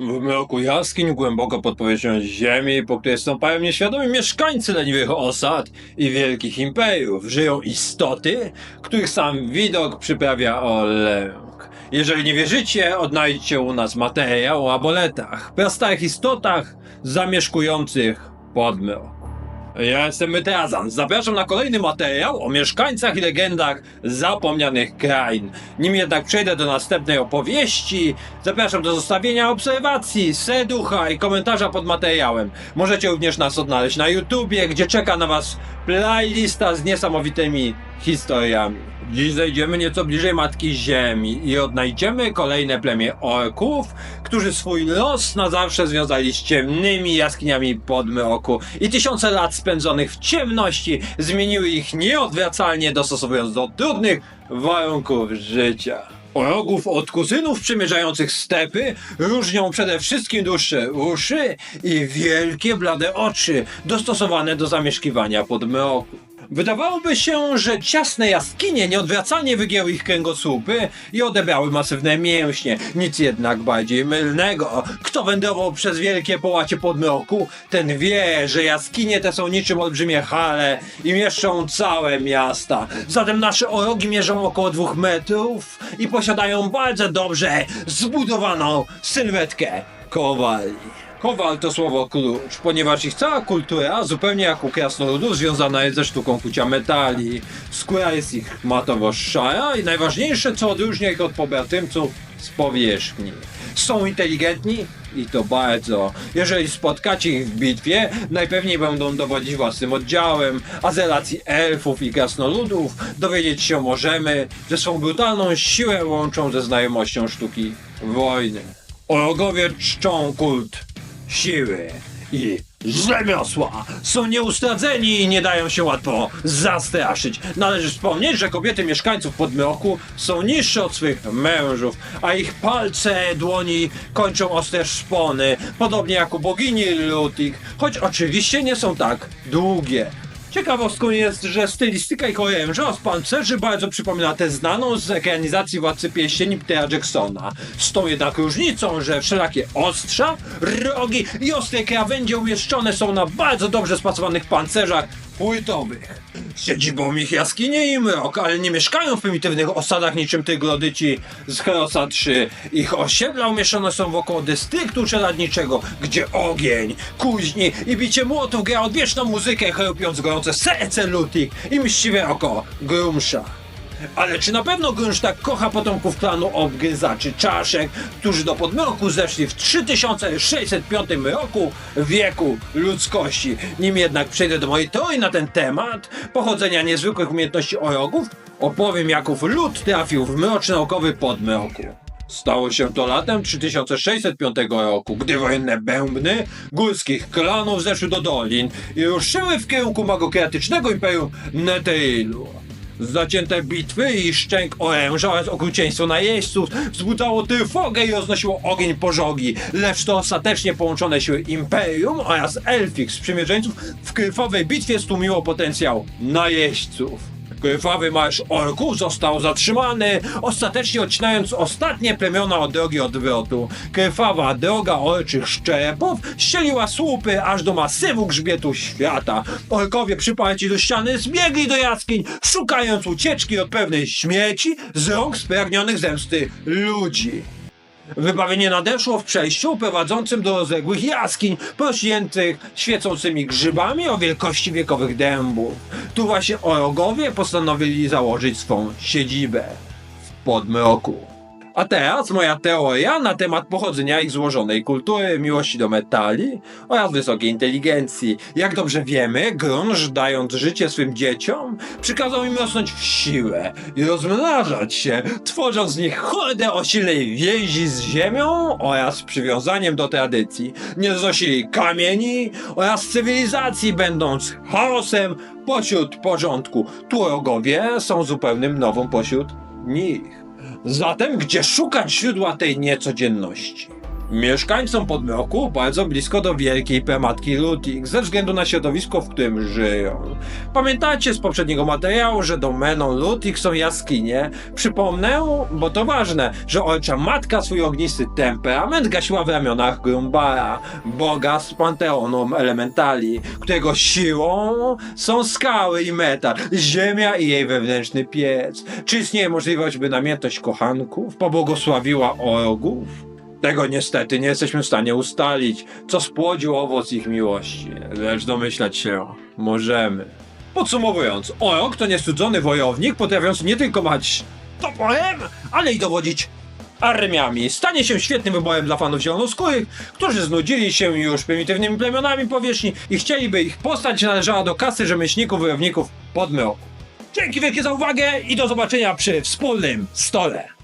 W mroku jaskiń, głęboko pod powierzchnią ziemi, po której stąpają nieświadomi mieszkańcy leniwych osad i wielkich imperiów, żyją istoty, których sam widok przyprawia o lęk. Jeżeli nie wierzycie, odnajdźcie u nas materiał o aboletach, prastarych istotach zamieszkujących podmrok. Ja jestem Myteazan. Zapraszam na kolejny materiał o mieszkańcach i legendach zapomnianych krain. Nim jednak przejdę do następnej opowieści, zapraszam do zostawienia obserwacji, serducha i komentarza pod materiałem. Możecie również nas odnaleźć na YouTubie, gdzie czeka na Was playlista z niesamowitymi historiami. Dziś zejdziemy nieco bliżej Matki Ziemi i odnajdziemy kolejne plemię orków, którzy swój los na zawsze związali z ciemnymi jaskiniami podmroku i tysiące lat spędzonych w ciemności zmieniły ich nieodwracalnie dostosowując do trudnych warunków życia. Orogów od kuzynów przemierzających stepy różnią przede wszystkim dłuższe uszy i wielkie blade oczy dostosowane do zamieszkiwania podmroku. Wydawałoby się, że ciasne jaskinie nieodwracalnie wygięły ich kręgosłupy i odebrały masywne mięśnie. Nic jednak bardziej mylnego. Kto wędrował przez wielkie połacie podmroku, ten wie, że jaskinie te są niczym olbrzymie hale i mieszczą całe miasta. Zatem nasze orogi mierzą około dwóch metrów i posiadają bardzo dobrze zbudowaną sylwetkę kowali. Kowal to słowo klucz, ponieważ ich cała kultura, zupełnie jak u krasnoludów, związana jest ze sztuką kucia metali. Skóra jest ich matowo-szara i najważniejsze, co odróżnia ich od pobratymców z powierzchni. Są inteligentni i to bardzo. Jeżeli spotkacie ich w bitwie, najpewniej będą dowodzić własnym oddziałem, a z relacji elfów i krasnoludów dowiedzieć się możemy, że swą brutalną siłę łączą ze znajomością sztuki wojny. Orogowie czczą kult siły i rzemiosła. Są nieustradzeni i nie dają się łatwo zastraszyć. Należy wspomnieć, że kobiety mieszkańców podmroku są niższe od swych mężów, a ich palce, dłoni kończą ostre szpony, podobnie jak u bogini Lutik, choć oczywiście nie są tak długie. Ciekawostką jest, że stylistyka ich oręża z pancerzy bardzo przypomina tę znaną z ekranizacji Władcy Pierścieni Petera Jacksona. Z tą jednak różnicą, że wszelakie ostrza, rogi i ostre krawędzie umieszczone są na bardzo dobrze spasowanych pancerzach płytowych. Siedzibą ich jaskinie i mrok, ale nie mieszkają w prymitywnych osadach niczym tyglodyci z Herosa 3. Ich osiedla umieszczone są wokół dystryktu czeladniczego, gdzie ogień, kuźni i bicie młotów gra odwieczną muzykę, cherupiąc gorące serce Lutik i mściwe oko Grumsza. Ale czy na pewno Grunsz tak kocha potomków klanu obgryzaczy czaszek, którzy do podmroku zeszli w 3605 roku wieku ludzkości? Nim jednak przejdę do mojej teorii na ten temat, pochodzenia niezwykłych umiejętności orogów, opowiem jaków lud trafił w mroczny okowy podmroku. Stało się to latem 3605 roku, gdy wojenne bębny górskich klanów zeszły do dolin i ruszyły w kierunku magokratycznego imperium Neteilu. Zacięte bitwy i szczęk oręża oraz okrucieństwo najeźdźców wzbudzało trwogę i roznosiło ogień pożogi, lecz to ostatecznie połączone siły Imperium oraz Elfix sprzymierzeńców w krwawej bitwie stłumiło potencjał najeźdźców. Krwawy marsz orków został zatrzymany, ostatecznie odcinając ostatnie plemiona od drogi odwrotu. Krwawa droga orczych szczepów ścieliła słupy aż do masywu grzbietu świata. Orkowie przyparci do ściany zbiegli do jaskiń, szukając ucieczki od pewnej śmierci z rąk spragnionych zemsty ludzi. Wybawienie nadeszło w przejściu prowadzącym do rozległych jaskiń, porośniętych świecącymi grzybami o wielkości wiekowych dębów. Tu właśnie orogowie postanowili założyć swą siedzibę w podmroku. A teraz moja teoria na temat pochodzenia ich złożonej kultury, miłości do metali oraz wysokiej inteligencji. Jak dobrze wiemy, Grunge, dając życie swym dzieciom, przykazał im rosnąć w siłę i rozmnażać się, tworząc z nich hordę o silnej więzi z ziemią oraz przywiązaniem do tradycji. Nie znosili kamieni oraz cywilizacji, będąc chaosem pośród porządku. Tuarogowie są zupełnym nową pośród nich. Zatem gdzie szukać źródła tej niecodzienności? Mieszkańcom Podmroku bardzo blisko do wielkiej pramatki Lutik, ze względu na środowisko, w którym żyją. Pamiętacie z poprzedniego materiału, że domeną Lutik są jaskinie? Przypomnę, bo to ważne, że ojcza matka swój ognisty temperament gasiła w ramionach Grumbara, boga z panteonu elementali, którego siłą są skały i metal, ziemia i jej wewnętrzny piec. Czy istnieje możliwość, by namiętność kochanków pobłogosławiła orgów? Tego niestety nie jesteśmy w stanie ustalić, co spłodził owoc ich miłości, lecz domyślać się możemy. Podsumowując, ork to niestudzony wojownik, potrafiący nie tylko mać toporem, ale i dowodzić armiami. Stanie się świetnym wyborem dla fanów zielonoskórych, którzy znudzili się już prymitywnymi plemionami powierzchni i chcieliby ich postać należała do kasy rzemieślników, wojowników podmroku. Dzięki wielkie za uwagę i do zobaczenia przy wspólnym stole.